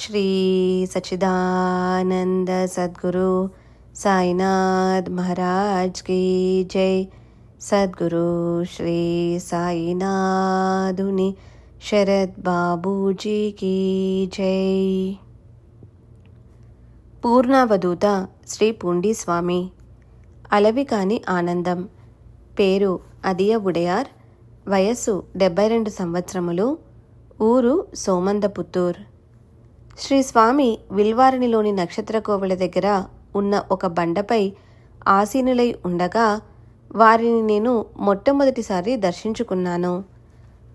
శ్రీ సచిదానంద సద్గురు సాయినాథ్ మహారాజ్ కీ జై. సద్గురు శ్రీ సాయినాథుని శరత్ బాబూజీకి జై. పూర్ణావధూత శ్రీ పూండి స్వామి అలవి కాని ఆనందం పేరు అదియ ఉడయార్ వయస్సు డెబ్బై రెండు సంవత్సరములు ఊరు సోమందపుత్తూర్. శ్రీ స్వామి విల్వారినిలోని నక్షత్ర కోవెల దగ్గర ఉన్న ఒక బండపై ఆసీనులై ఉండగా వారిని నేను మొట్టమొదటిసారి దర్శించుకున్నాను.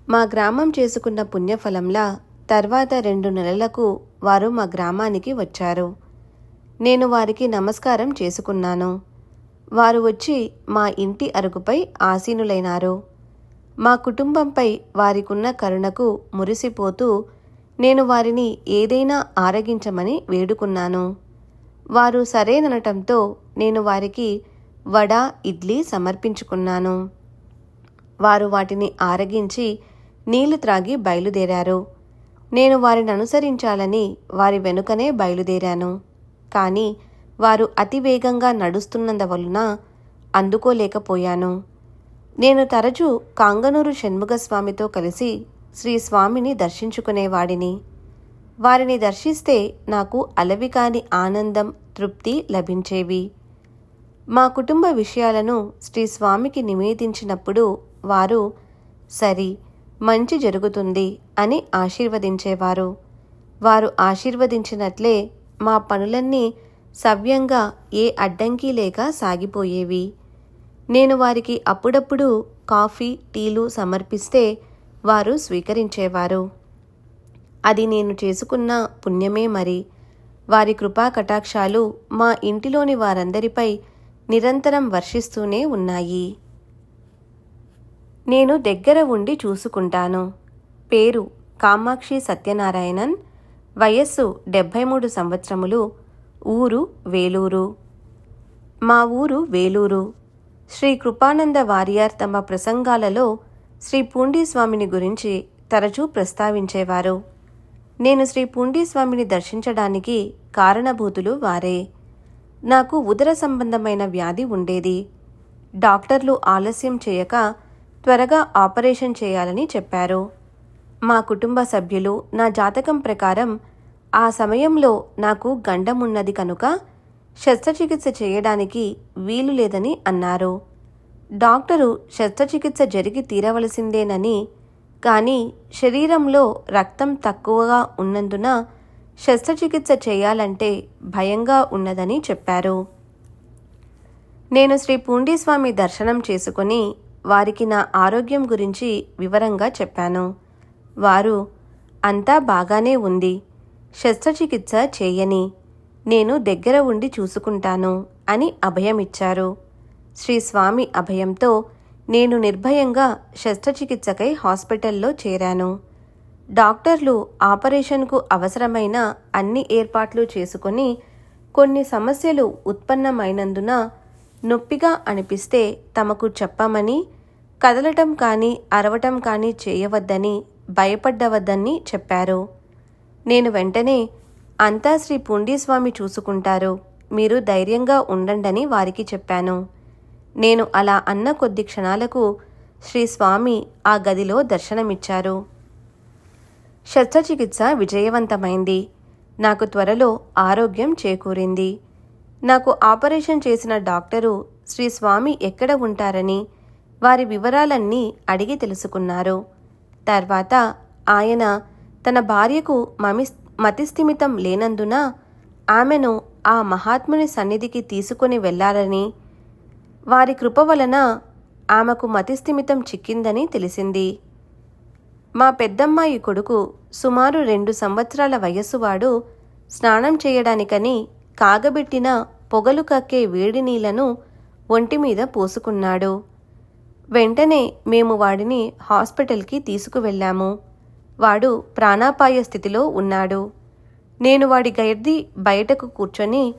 మా గ్రామం చేసుకున్న పుణ్యఫలంలా తర్వాత రెండు నెలలకు వారు మా గ్రామానికి వచ్చారు. నేను వారికి నమస్కారం చేసుకున్నాను. వారు వచ్చి మా ఇంటి అరుగుపై ఆసీనులైనారు. మా కుటుంబంపై వారికున్న కరుణకు మురిసిపోతూ నేను వారిని ఏదైనా ఆరగించమని వేడుకున్నాను. వారు సరేననటంతో నేను వారికి వడ ఇడ్లీ సమర్పించుకున్నాను. వారు వాటిని ఆరగించి నీళ్ళు త్రాగి బయలుదేరారు. నేను వారిని అనుసరించాలని వారి వెనుకనే బయలుదేరాను. కానీ వారు అతివేగంగా నడుస్తున్నందువలన అందుకోలేకపోయాను. నేను తరచూ కాంగనూరు షణ్ముగస్వామితో కలిసి శ్రీ స్వామిని దర్శించుకునేవాడిని వారిని దర్శిస్తే నాకు అలవికాని ఆనందం తృప్తి లభించేవి. మా కుటుంబ విషయాలను శ్రీ స్వామికి నివేదించినప్పుడు వారు సరి మంచి జరుగుతుంది అని ఆశీర్వదించేవారు. వారు ఆశీర్వదించినట్లే మా పనులన్నీ సవ్యంగా ఏ అడ్డంకి లేక సాగిపోయేవి. నేను వారికి అప్పుడప్పుడు కాఫీ టీలు సమర్పిస్తే వారు స్వీకరించేవారు. అది నేను చేసుకున్న పుణ్యమే మరి. వారి కృపా కటాక్షాలు మా ఇంటిలోని వారందరిపై నిరంతరం వర్షిస్తూనే ఉన్నాయి. నేను దగ్గర ఉండి చూసుకుంటాను. పేరు కామాక్షి సత్యనారాయణన్. వయస్సు డెబ్భై మూడు సంవత్సరములు. ఊరు వేలూరు. మా ఊరు వేలూరు. శ్రీ కృపానంద వారియార్ తమ ప్రసంగాలలో శ్రీ పూండీస్వామిని గురించి తరచూ ప్రస్తావించేవారు. నేను శ్రీ పూండీ స్వామిని దర్శించడానికి కారణభూతులు వారే. నాకు ఉదర సంబంధమైన వ్యాధి ఉండేది. డాక్టర్లు ఆలస్యం చేయక త్వరగా ఆపరేషన్ చేయాలని చెప్పారు. మా కుటుంబ సభ్యులు నా జాతకం ప్రకారం ఆ సమయంలో నాకు గండమున్నది కనుక శస్త్రచికిత్స చేయడానికి వీలు లేదని అన్నారు. డాక్టరు శస్త్రచికిత్స జరిగి తీరవలసిందేనని కానీ శరీరంలో రక్తం తక్కువగా ఉన్నందున శస్త్రచికిత్స చేయాలంటే భయంగా ఉన్నదని చెప్పారు. నేను శ్రీ పూండీస్వామి దర్శనం చేసుకుని వారికి నా ఆరోగ్యం గురించి వివరంగా చెప్పాను. వారు అంతా బాగానే ఉంది. శస్త్రచికిత్స చేయని. నేను దగ్గర ఉండి చూసుకుంటాను అని అభయమిచ్చారు. శ్రీ స్వామి అభయంతో నేను నిర్భయంగా శస్త్రచికిత్సకై హాస్పిటల్లో చేరాను. డాక్టర్లు ఆపరేషన్కు అవసరమైన అన్ని ఏర్పాట్లు చేసుకొని కొన్ని సమస్యలు ఉత్పన్నమైనందున నొప్పిగా అనిపిస్తే తమకు చెప్పమని కదలటం కానీ అరవటం కానీ చేయవద్దని భయపడ్డవద్దని చెప్పారు. నేను వెంటనే అంతా శ్రీ పుండీస్వామి చూసుకుంటారు. మీరు ధైర్యంగా ఉండండని వారికి చెప్పాను. నేను అలా అన్న కొద్ది క్షణాలకు శ్రీ స్వామి ఆ గదిలో దర్శనమిచ్చారు. శస్త్రచికిత్స విజయవంతమైంది. నాకు త్వరలో ఆరోగ్యం చేకూరింది. నాకు ఆపరేషన్ చేసిన డాక్టరు శ్రీ స్వామి ఎక్కడ ఉంటారని వారి వివరాలన్నీ అడిగి తెలుసుకున్నారు. తర్వాత ఆయన తన భార్యకు మమి మతిస్థిమితం లేనందున ఆమెను ఆ మహాత్ముని సన్నిధికి తీసుకుని వెళ్ళాలని వారి కృప వలన ఆమెకు మతిస్థిమితం చిక్కిందని తెలిసింది. మా పెద్దమ్మాయి కొడుకు సుమారు రెండు సంవత్సరాల వయస్సువాడు స్నానం చేయడానికని కాగబెట్టిన పొగలు కక్కే వేడి నీళ్ళను ఒంటి మీద పోసుకున్నాడు. వెంటనే మేము వాడిని హాస్పిటల్కి తీసుకువెళ్ళాము. వాడు ప్రాణాపాయ స్థితిలో ఉన్నాడు. నేను వాడి గైర్ది బయటకు కూర్చొని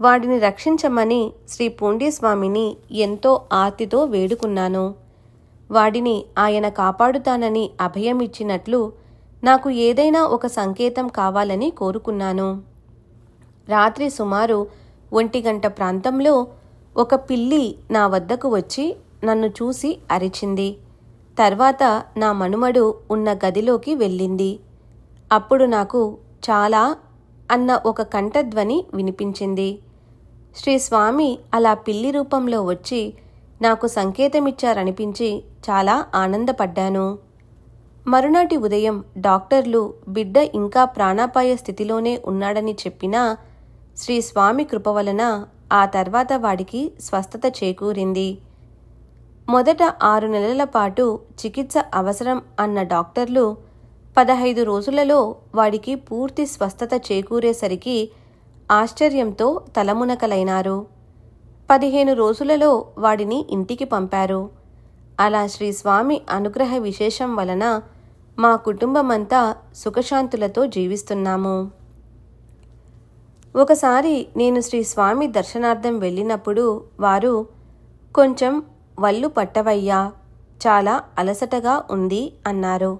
వాడిని రక్షించమని శ్రీ పూండీస్వామిని ఎంతో ఆర్తితో వేడుకున్నాను. వాడిని ఆయన కాపాడుతానని అభయమిచ్చినట్లు నాకు ఏదైనా ఒక సంకేతం కావాలని కోరుకున్నాను. రాత్రి సుమారు ఒంటి గంట ప్రాంతంలో ఒక పిల్లి నా వద్దకు వచ్చి నన్ను చూసి అరిచింది. తర్వాత నా మనుమడు ఉన్న గదిలోకి వెళ్ళింది. అప్పుడు నాకు చాలా అన్న ఒక కంఠధ్వని వినిపించింది. శ్రీ స్వామి అలా పిల్లి రూపంలో వచ్చి నాకు సంకేతమిచ్చారనిపించి చాలా ఆనందపడ్డాను. మరునాటి ఉదయం డాక్టర్లు బిడ్డ ఇంకా ప్రాణాపాయ స్థితిలోనే ఉన్నాడని చెప్పినా శ్రీ స్వామి కృప వలన ఆ తర్వాత వాడికి స్వస్థత చేకూరింది. మొదట ఆరు నెలల పాటు చికిత్స అవసరం అన్న డాక్టర్లు పదహైదు రోజులలో వాడికి పూర్తి స్వస్థత చేకూరేసరికి ఆశ్చర్యంతో తలమునకలైనారు. పదిహేను రోజులలో వాడిని ఇంటికి పంపారు. అలా శ్రీ స్వామి అనుగ్రహ విశేషం వలన మా కుటుంబమంతా సుఖశాంతులతో జీవిస్తున్నాము. ఒకసారి నేను శ్రీ స్వామి దర్శనార్థం వెళ్ళినప్పుడు వారు కొంచెం వల్లు పట్టవయ్యా చాలా అలసటగా ఉంది అన్నారు.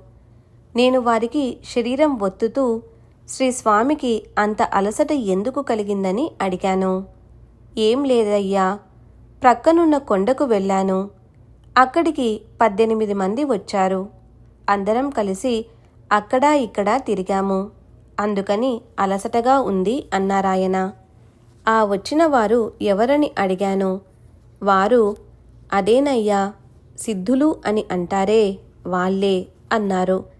నేను వారికి శరీరం ఒత్తుతూ శ్రీ స్వామికి అంత అలసట ఎందుకు కలిగిందని అడిగాను. ఏం లేదయ్యా ప్రక్కనున్న కొండకు వెళ్ళాను. అక్కడికి పద్దెనిమిది మంది వచ్చారు. అందరం కలిసి అక్కడా ఇక్కడా తిరిగాము. అందుకని అలసటగా ఉంది అన్నారాయన ఆ వచ్చిన వారు ఎవరని అడిగాను. వారు అదేనయ్యా సిద్ధులు అని అంటారే వాళ్ళే అన్నారు.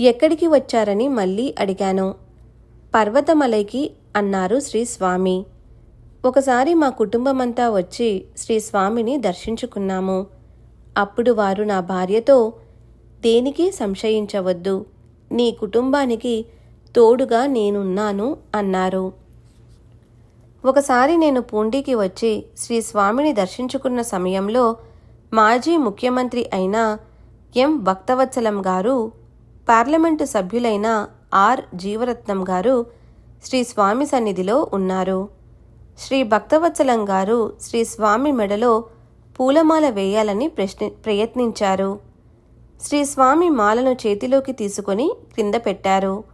ఎక్కడికి వచ్చారని మళ్ళీ అడిగాను. పర్వతమలైకి అన్నారు శ్రీ స్వామి. ఒకసారి మా కుటుంబమంతా వచ్చి శ్రీ స్వామిని దర్శించుకున్నాము. అప్పుడు వారు నా భార్యతో దేనికి సంశయించవద్దు నీ కుటుంబానికి తోడుగా నేనున్నాను అన్నారు. ఒకసారి నేను పూండికి వచ్చి శ్రీ స్వామిని దర్శించుకున్న సమయంలో మాజీ ముఖ్యమంత్రి అయిన ఎం. భక్తవత్సలం గారు పార్లమెంటు సభ్యులైన ఆర్. జీవరత్నం గారు శ్రీ స్వామి సన్నిధిలో ఉన్నారు. శ్రీ భక్తవత్సలం గారు శ్రీ స్వామి మెడలో పూలమాల వేయాలని ప్రశ్ని ప్రయత్నించారు. శ్రీ స్వామి మాలను చేతిలోకి తీసుకొని క్రింద పెట్టారు.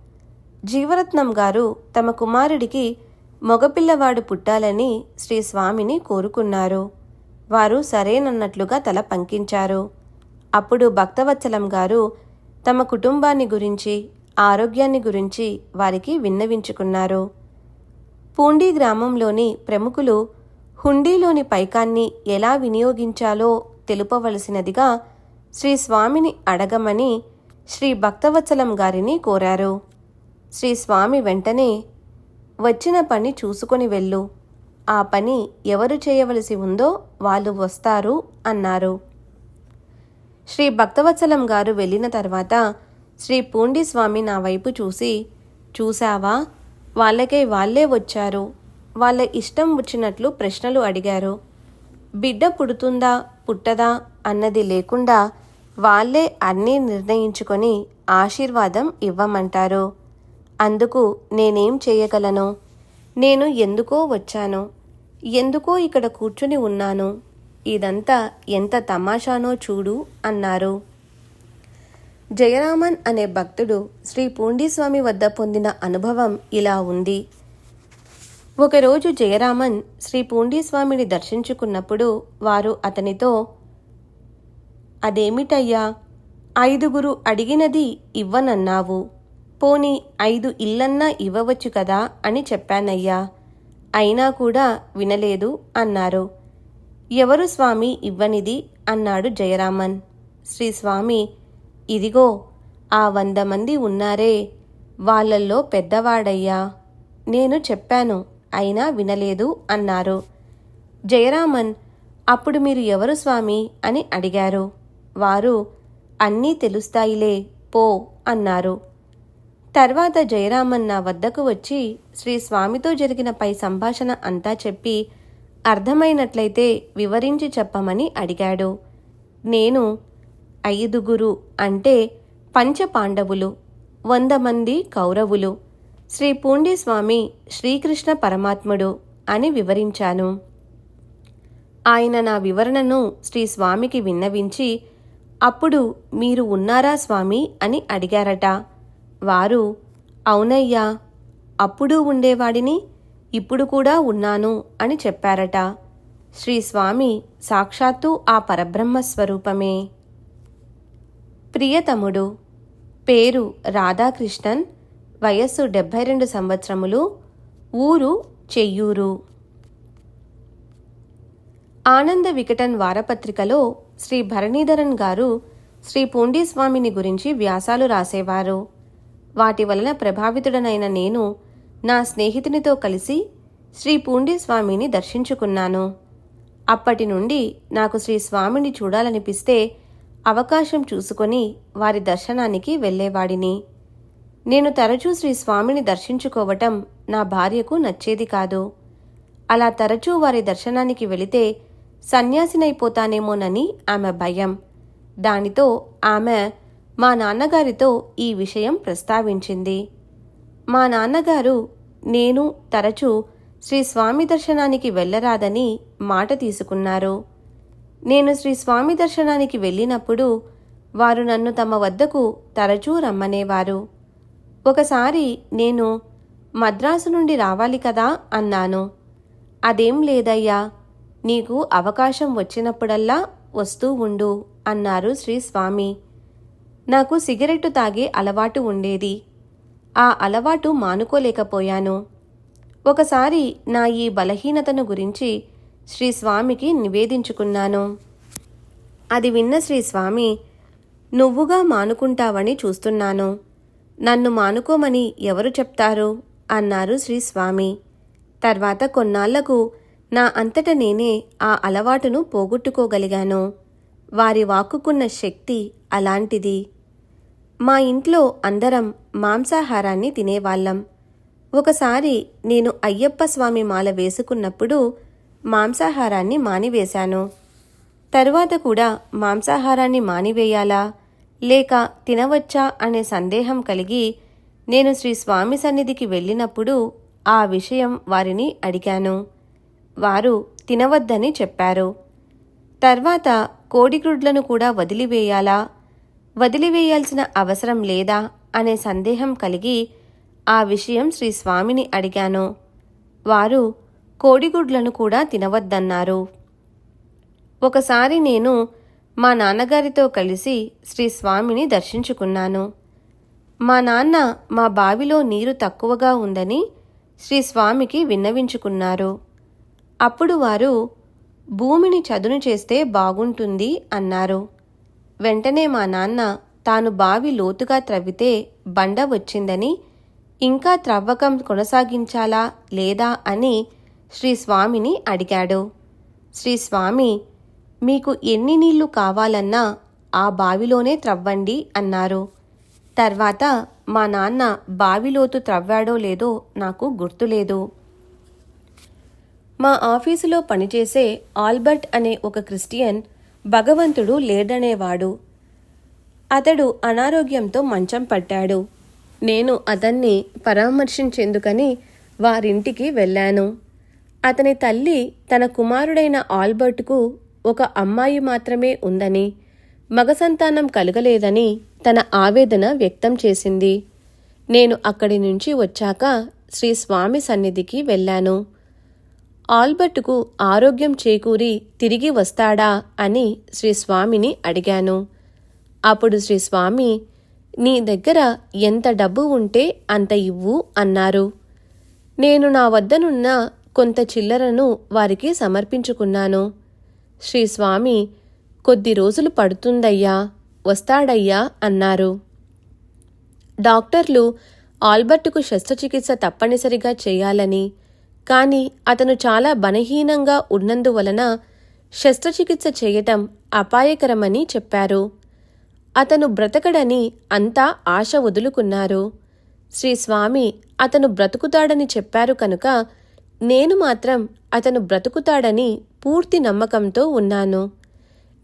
జీవరత్నం గారు తమ కుమారుడికి మగపిల్లవాడు పుట్టాలని శ్రీ స్వామిని కోరుకున్నారు. వారు సరేనన్నట్లుగా తల పంకించారు. అప్పుడు భక్తవత్సలం గారు తమ కుటుంబాన్ని గురించి ఆరోగ్యాన్ని గురించి వారికి విన్నవించుకున్నారు. పూండి గ్రామంలోని ప్రముఖులు హుండీలోని పైకాన్ని ఎలా వినియోగించాలో తెలుపవలసినదిగా శ్రీ స్వామిని అడగమని శ్రీ భక్తవత్సలం గారిని కోరారు. శ్రీ స్వామి వెంటనే వచ్చిన పని చూసుకొని వెళ్ళు. ఆ పని ఎవరు చేయవలసి ఉందో వాళ్ళు వస్తారు అన్నారు. శ్రీ భక్తవత్సలం గారు వెళ్ళిన తర్వాత శ్రీ పూండి స్వామి నా వైపు చూసి చూశావా? వాళ్ళకే వాళ్ళే వచ్చారు. వాళ్ళ ఇష్టం వచ్చినట్లు ప్రశ్నలు అడిగారు. బిడ్డ పుడుతుందా పుట్టదా అన్నది లేకుండా వాళ్ళే అన్నీ నిర్ణయించుకొని ఆశీర్వాదం ఇవ్వమంటారు. అందుకు నేనేం చేయగలను? నేను ఎందుకో వచ్చాను. ఎందుకో ఇక్కడ కూర్చుని ఉన్నాను. ఇదంతా ఎంత తమాషానో చూడు అన్నారు. జయరామన్ అనే భక్తుడు శ్రీ పూండిస్వామి వద్ద పొందిన అనుభవం ఇలా ఉంది. ఒకరోజు జయరామన్ శ్రీ పూండిస్వామిని దర్శించుకున్నప్పుడు వారు అతనితో అదేమిటయ్యా ఐదుగురు అడిగినది ఇవ్వనన్నావు. పోని ఐదు ఇల్లన్నా ఇవ్వవచ్చు కదా అని చెప్పానయ్యా. అయినా కూడా వినలేదు అన్నారు. ఎవరు స్వామి ఇవ్వనిది? అన్నాడు జయరామన్. శ్రీ స్వామి ఇదిగో ఆ వంద మంది ఉన్నారే వాళ్ళల్లో పెద్దవాడయ్యా. నేను చెప్పాను అయినా వినలేదు అన్నారు. జయరామన్ అప్పుడు మీరు ఎవరు స్వామి? అని అడిగారు. వారు అన్నీ తెలుస్తాయిలే పో అన్నారు. తర్వాత జయరామన్ నా వద్దకు వచ్చి శ్రీ స్వామితో జరిగిన పై సంభాషణ అంతా చెప్పి అర్థమైనట్లయితే వివరించి చెప్పమని అడిగాడు. నేను ఐదుగురు అంటే పంచ పాండవులు వంద మంది కౌరవులు శ్రీ పూండేస్వామి శ్రీకృష్ణ పరమాత్ముడు అని వివరించాను. ఆయన నా వివరణను శ్రీ స్వామికి విన్నవించి అప్పుడు మీరు ఉన్నారా స్వామి? అని అడిగారట. వారు అవునయ్యా అప్పుడు ఉండేవాడిని? ఇప్పుడు కూడా ఉన్నాను అని చెప్పారట. శ్రీ స్వామి సాక్షాత్తు ఆ పరబ్రహ్మ స్వరూపమే. ప్రియతముడు పేరు రాధాకృష్ణన్ వయస్సు డెబ్భై రెండు సంవత్సరములు ఊరు చెయ్యూరు. ఆనంద వికటన్ వారపత్రికలో శ్రీ భరణీధరన్ గారు శ్రీ పూండీస్వామిని గురించి వ్యాసాలు రాసేవారు. వాటి వలన ప్రభావితుడనైన నేను నా స్నేహితునితో కలిసి శ్రీ పూండీస్వామిని దర్శించుకున్నాను. అప్పటి నుండి నాకు శ్రీ స్వామిని చూడాలనిపిస్తే అవకాశం చూసుకొని వారి దర్శనానికి వెళ్ళేవాడిని. నేను తరచూ శ్రీ స్వామిని దర్శించుకోవటం నా భార్యకు నచ్చేది కాదు. అలా తరచూ వారి దర్శనానికి వెళితే సన్యాసినైపోతానేమోనని ఆమె భయం. దానితో ఆమె మా నాన్నగారితో ఈ విషయం ప్రస్తావించింది. మా నాన్నగారు నేను తరచూ శ్రీ స్వామి దర్శనానికి వెళ్ళరాదని మాట తీసుకున్నారు. నేను శ్రీ స్వామి దర్శనానికి వెళ్ళినప్పుడు వారు నన్ను తమ వద్దకు తరచూ రమ్మనేవారు. ఒకసారి నేను మద్రాసు నుండి రావాలి కదా అన్నాను. అదేం లేదయ్యా నీకు అవకాశం వచ్చినప్పుడల్లా వస్తూ ఉండు అన్నారు శ్రీ స్వామి. నాకు సిగరెట్టు తాగే అలవాటు ఉండేది. ఆ అలవాటు మానుకోలేకపోయాను. ఒకసారి నా ఈ బలహీనతను గురించి శ్రీ స్వామికి నివేదించుకున్నాను. అది విన్న శ్రీస్వామి నువ్వుగా మానుకుంటావని చూస్తున్నాను. నన్ను మానుకోమని ఎవరు చెప్తారు? అన్నారు శ్రీస్వామి తర్వాత కొన్నాళ్ళకు నా అంతట నేనే ఆ అలవాటును పోగొట్టుకోగలిగాను. వారి వాక్కుకున్న శక్తి అలాంటిది. మా ఇంట్లో అందరం మాంసాహారాన్ని తినేవాళ్ళం. ఒకసారి నేను అయ్యప్ప స్వామి మాల వేసుకున్నప్పుడు మాంసాహారాన్ని మానివేశాను. తరువాత కూడా మాంసాహారాన్ని మానివేయాలా? లేక తినవచ్చా అనే సందేహం కలిగి నేను శ్రీ స్వామి సన్నిధికి వెళ్ళినప్పుడు ఆ విషయం వారిని అడిగాను. వారు తినవద్దని చెప్పారు. తర్వాత కోడిగ్రుడ్లను కూడా వదిలివేయాలా? వదిలివేయాల్సిన అవసరం లేదా అనే సందేహం కలిగి ఆ విషయం శ్రీ స్వామిని అడిగాను. వారు కోడిగుడ్లను కూడా తినవద్దన్నారు. ఒకసారి నేను మా నాన్నగారితో కలిసి శ్రీ స్వామిని దర్శించుకున్నాను. మా నాన్న మా బావిలో నీరు తక్కువగా ఉందని శ్రీ స్వామికి విన్నవించుకున్నారు. అప్పుడు వారు భూమిని చదును చేస్తే బాగుంటుంది అన్నారు. వెంటనే మా నాన్న తాను బావి లోతుగా త్రవ్వితే బండ వచ్చిందని ఇంకా త్రవ్వకం కొనసాగించాలా లేదా అని శ్రీ స్వామిని అడిగాడు. శ్రీ స్వామి మీకు ఎన్ని నీళ్ళు కావాలన్నా ఆ బావిలోనే త్రవ్వండి అన్నారు. తర్వాత మా నాన్న బావిలోతు త్రవ్వాడో లేదో నాకు గుర్తులేదు. మా ఆఫీసులో పనిచేసే ఆల్బర్ట్ అనే ఒక క్రిస్టియన్ భగవంతుడు లేడనేవాడు. అతడు అనారోగ్యంతో మంచం పట్టాడు. నేను అతన్ని పరామర్శించేందుకని వారింటికి వెళ్ళాను. అతని తల్లి తన కుమారుడైన ఆల్బర్ట్కు ఒక అమ్మాయి మాత్రమే ఉందని మగ సంతానం కలగలేదని తన ఆవేదన వ్యక్తం చేసింది. నేను అక్కడి నుంచి వచ్చాక శ్రీ స్వామి సన్నిధికి వెళ్ళాను. ఆల్బర్ట్కు ఆరోగ్యం చేకూరి తిరిగి వస్తాడా అని శ్రీస్వామిని అడిగాను. అప్పుడు శ్రీస్వామి నీ దగ్గర ఎంత డబ్బు ఉంటే అంత ఇవ్వు అన్నారు. నేను నా వద్దనున్న కొంత చిల్లరను వారికి సమర్పించుకున్నాను. శ్రీస్వామి కొద్ది రోజులు పడుతుందయ్యా వస్తాడయ్యా అన్నారు. డాక్టర్లు ఆల్బర్టుకు శస్త్రచికిత్స తప్పనిసరిగా చేయాలని కానీ అతను చాలా బలహీనంగా ఉన్నందువలన శస్త్రచికిత్స చేయటం అపాయకరమని చెప్పారు. అతను బ్రతకడని అంతా ఆశ వదులుకున్నారు. శ్రీ స్వామి అతను బ్రతుకుతాడని చెప్పారు కనుక నేను మాత్రం అతను బ్రతుకుతాడని పూర్తి నమ్మకంతో ఉన్నాను.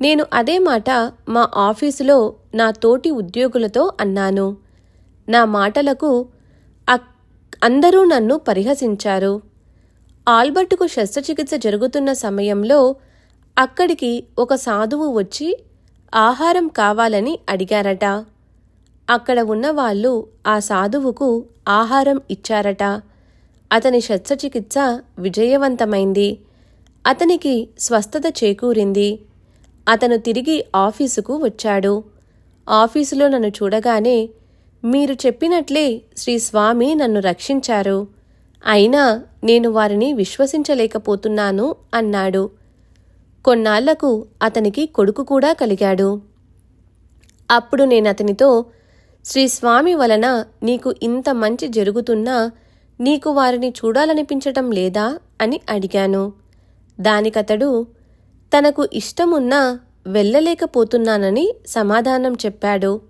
నేను అదే మాట మా ఆఫీసులో నా తోటి ఉద్యోగులతో అన్నాను. నా మాటలకు అందరూ నన్ను పరిహసించారు. ఆల్బర్ట్కు శస్త్రచికిత్స జరుగుతున్న సమయంలో అక్కడికి ఒక సాధువు వచ్చి ఆహారం కావాలని అడిగారట. అక్కడ ఉన్నవాళ్ళు ఆ సాధువుకు ఆహారం ఇచ్చారట. అతని శస్త్రచికిత్స విజయవంతమైంది. అతనికి స్వస్థత చేకూరింది. అతను తిరిగి ఆఫీసుకు వచ్చాడు. ఆఫీసులో నన్ను చూడగానే మీరు చెప్పినట్లే శ్రీ స్వామి నన్ను రక్షించారు. అయినా నేను వారిని విశ్వసించలేకపోతున్నాను అన్నాడు. కొన్నాళ్ళకు అతనికి కొడుకు కూడా కలిగాడు. అప్పుడు నేను అతనితో శ్రీ స్వామి వలన నీకు ఇంత మంచి జరుగుతున్నా నీకు వారిని చూడాలనిపించటం లేదా అని అడిగాను. దానికతడు తనకు ఇష్టమున్నా వెళ్ళలేకపోతున్నానని సమాధానం చెప్పాడు.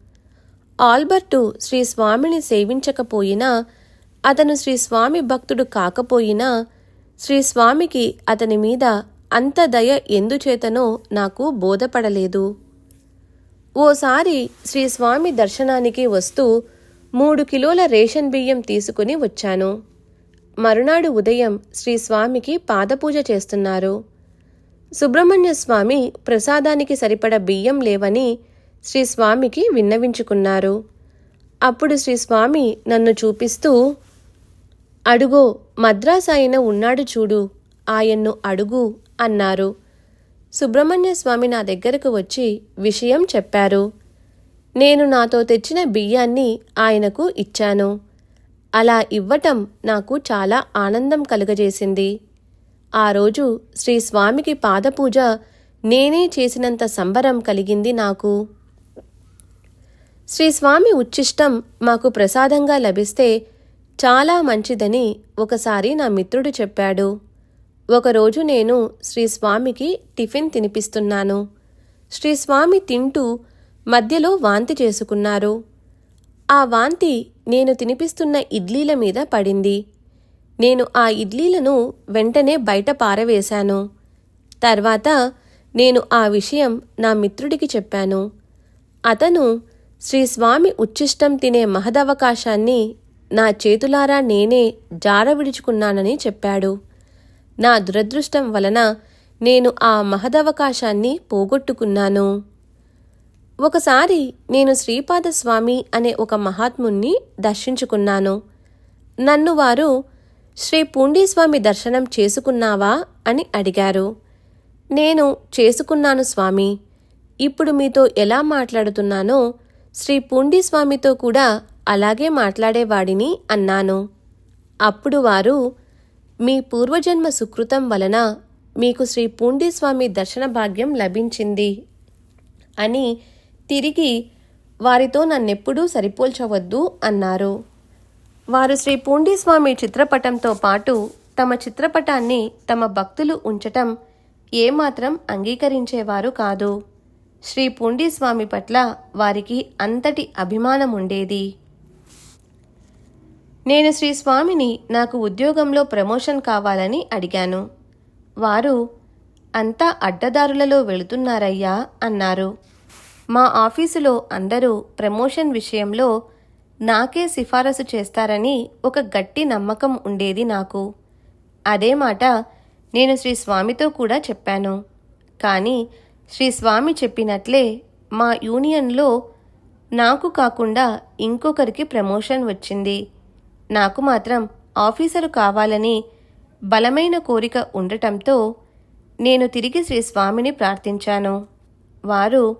ఆల్బర్టు శ్రీ స్వామిని సేవించకపోయినా అతను శ్రీ స్వామి భక్తుడు కాకపోయినా శ్రీ స్వామికి అతని మీద అంత దయ ఎందుచేతనో నాకు బోధపడలేదు. ఓసారి శ్రీ స్వామి దర్శనానికి వస్తూ మూడు కిలోల రేషన్ బియ్యం తీసుకుని వచ్చాను. మరునాడు ఉదయం శ్రీ స్వామికి పాదపూజ చేస్తున్నారు. సుబ్రహ్మణ్య స్వామి ప్రసాదానికి సరిపడ బియ్యం లేవని శ్రీ స్వామికి విన్నవించుకున్నారు. అప్పుడు శ్రీ స్వామి నన్ను చూపిస్తూ అడుగో మద్రాసాయన ఉన్నాడు చూడు ఆయన్ను అడుగు అన్నారు. సుబ్రహ్మణ్య స్వామి నా దగ్గరకు వచ్చి విషయం చెప్పారు. నేను నాతో తెచ్చిన బియ్యాన్ని ఆయనకు ఇచ్చాను. అలా ఇవ్వటం నాకు చాలా ఆనందం కలుగజేసింది. ఆ రోజు శ్రీ స్వామికి పాదపూజ నేనే చేసినంత సంబరం కలిగింది నాకు. శ్రీ స్వామి ఉచ్ఛిష్టం మాకు ప్రసాదంగా లభిస్తే చాలా మంచిదని ఒకసారి నా మిత్రుడు చెప్పాడు. ఒకరోజు నేను శ్రీ స్వామికి టిఫిన్ తినిపిస్తున్నాను. శ్రీస్వామి తింటూ మధ్యలో వాంతి చేసుకున్నారు. ఆ వాంతి నేను తినిపిస్తున్న ఇడ్లీల మీద పడింది. నేను ఆ ఇడ్లీలను వెంటనే బయట పారవేశాను. తర్వాత నేను ఆ విషయం నా మిత్రుడికి చెప్పాను. అతను శ్రీస్వామి ఉచ్ఛిష్టం తినే మహదవకాశాన్ని నా చేతులారా నేనే జార విడుచుకున్నానని చెప్పాడు. నా దురదృష్టం వలన నేను ఆ మహదవకాశాన్ని పోగొట్టుకున్నాను. ఒకసారి నేను శ్రీపాదస్వామి అనే ఒక మహాత్ముణ్ణి దర్శించుకున్నాను. నన్ను వారు శ్రీ పూండీస్వామి దర్శనం చేసుకున్నావా? అని అడిగారు. నేను చేసుకున్నాను స్వామి. ఇప్పుడు మీతో ఎలా మాట్లాడుతున్నానో శ్రీ పూండీస్వామితో కూడా అలాగే మాట్లాడేవాడిని అన్నాను. అప్పుడు వారు మీ పూర్వజన్మ సుకృతం వలన మీకు శ్రీ పూండీస్వామి దర్శన భాగ్యం లభించింది అని తిరిగి వారితో నన్నెప్పుడూ సరిపోల్చవద్దు అన్నారు. వారు శ్రీ పూండీస్వామి చిత్రపటంతో పాటు తమ చిత్రపటాన్ని తమ భక్తులు ఉంచటం ఏమాత్రం అంగీకరించేవారు కాదు. శ్రీ పూండీస్వామి పట్ల వారికి అంతటి అభిమానం ఉండేది నేను శ్రీ స్వామిని నాకు ఉద్యోగంలో ప్రమోషన్ కావాలని అడిగాను. వారు అంతా అడ్డదారులలో వెళుతున్నారయ్యా అన్నారు. మా ఆఫీసులో అందరూ ప్రమోషన్ విషయంలో నాకే సిఫారసు చేస్తారని ఒక గట్టి నమ్మకం ఉండేది నాకు. అదే మాట నేను శ్రీ స్వామితో కూడా చెప్పాను. కానీ శ్రీ స్వామి చెప్పినట్లే మా యూనియన్లో నాకు కాకుండా ఇంకొకరికి ప్రమోషన్ వచ్చింది. నాకు మాత్రం ఆఫీసరు కావాలని బలమైన కోరిక ఉండటంతో నేను తిరిగి శ్రీ స్వామిని ప్రార్థించాను. వారు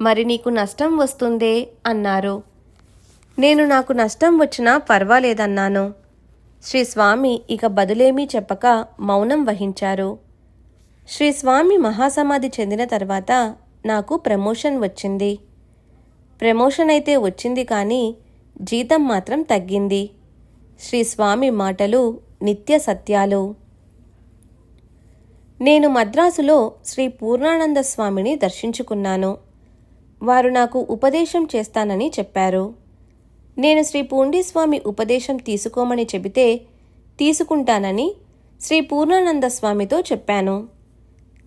మరి నీకు నష్టం వస్తుందే? అన్నారు. నేను నాకు నష్టం వచ్చినా పర్వాలేదన్నాను. శ్రీ స్వామి ఇక బదులేమీ చెప్పక మౌనం వహించారు. శ్రీ స్వామి మహాసమాధి చెందిన తర్వాత నాకు ప్రమోషన్ వచ్చింది. ప్రమోషన్ అయితే వచ్చింది కానీ జీతం మాత్రం తగ్గింది. శ్రీ స్వామి మాటలు నిత్య సత్యాలు. నేను మద్రాసులో శ్రీ పూర్ణానంద స్వామిని దర్శించుకున్నాను. వారు నాకు ఉపదేశం చేస్తానని చెప్పారు. నేను శ్రీ పూండీస్వామి ఉపదేశం తీసుకోమని చెబితే తీసుకుంటానని శ్రీ పూర్ణానంద స్వామితో చెప్పాను.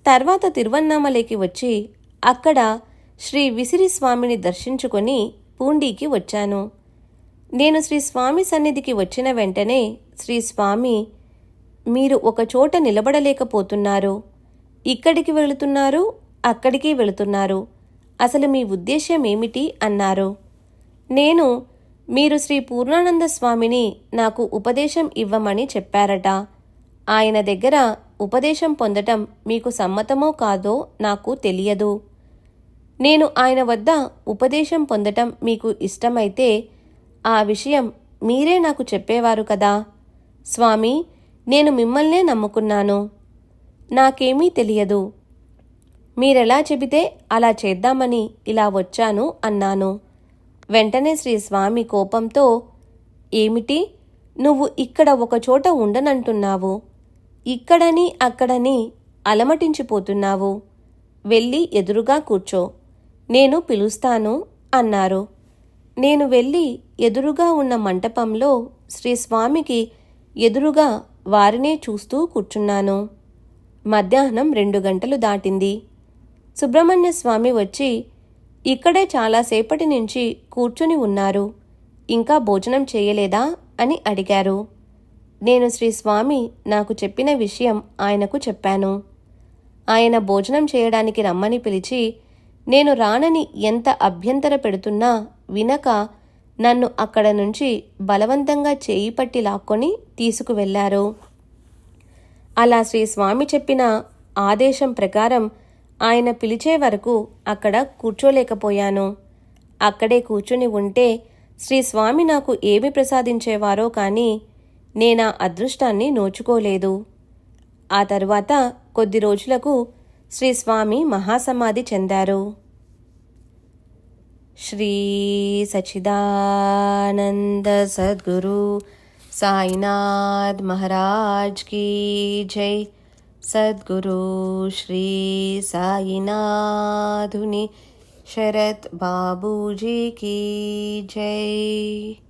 తర్వాత తిరువన్నామలేకి వచ్చి అక్కడ శ్రీ విసిరి స్వామిని దర్శించుకొని పూండీకి వచ్చాను. నేను శ్రీ స్వామి సన్నిధికి వచ్చిన వెంటనే శ్రీ స్వామి మీరు ఒక చోట నిలబడలేకపోతున్నారు. ఇక్కడికి వెళుతున్నారు అక్కడికి వెళుతున్నారు. అసలు మీ ఉద్దేశ్యం ఏమిటి? అన్నారు. నేను మీరు శ్రీ పూర్ణానంద స్వామిని నాకు ఉపదేశం ఇవ్వమని చెప్పారట. ఆయన దగ్గర ఉపదేశం పొందటం మీకు సమ్మతమో కాదో నాకు తెలియదు. నేను ఆయన వద్ద ఉపదేశం పొందటం మీకు ఇష్టమైతే ఆ విషయం మీరే నాకు చెప్పేవారు కదా. స్వామి నేను మిమ్మల్నే నమ్ముకున్నాను. నాకేమీ తెలియదు. మీరెలా చెబితే అలా చేద్దామని ఇలా వచ్చాను అన్నాను. వెంటనే శ్రీ స్వామి కోపంతో ఏమిటి? నువ్వు ఇక్కడ ఒకచోట ఉండనంటున్నావు. ఇక్కడని అక్కడని అలమటించిపోతున్నావు. వెళ్ళి ఎదురుగా కూర్చో. నేను పిలుస్తాను అన్నారు. నేను వెళ్ళి ఎదురుగా ఉన్న మంటపంలో శ్రీ స్వామికి ఎదురుగా వారినే చూస్తూ కూర్చున్నాను. మధ్యాహ్నం రెండు గంటలు దాటింది. సుబ్రహ్మణ్య స్వామి వచ్చి ఇక్కడే చాలాసేపటి నుంచి కూర్చుని ఉన్నారు. ఇంకా భోజనం చేయలేదా? అని అడిగారు. నేను శ్రీ స్వామి నాకు చెప్పిన విషయం ఆయనకు చెప్పాను. ఆయన భోజనం చేయడానికి రమ్మని పిలిచి నేను రానని ఎంత అభ్యంతర పెడుతున్నా వినక నన్ను అక్కడ నుంచి బలవంతంగా చేయి పట్టి లాక్కొని తీసుకువెళ్ళారు అలా శ్రీ స్వామి చెప్పిన ఆదేశం ప్రకారం ఆయన పిలిచే వరకు అక్కడ కూర్చోలేకపోయాను. అక్కడే కూర్చుని ఉంటే శ్రీ స్వామి నాకు ఏమి ప్రసాదించేవారో కానీ నేనా అదృష్టాన్ని నోచుకోలేదు. ఆ తరువాత కొద్ది రోజులకు శ్రీ స్వామి మహాసమాధి చెందారు. श्री सचिदानंद सदगुरु साईनाथ महाराज की जय। सदगुरु श्री साईनाथुनि शरत बाबूजी की जय।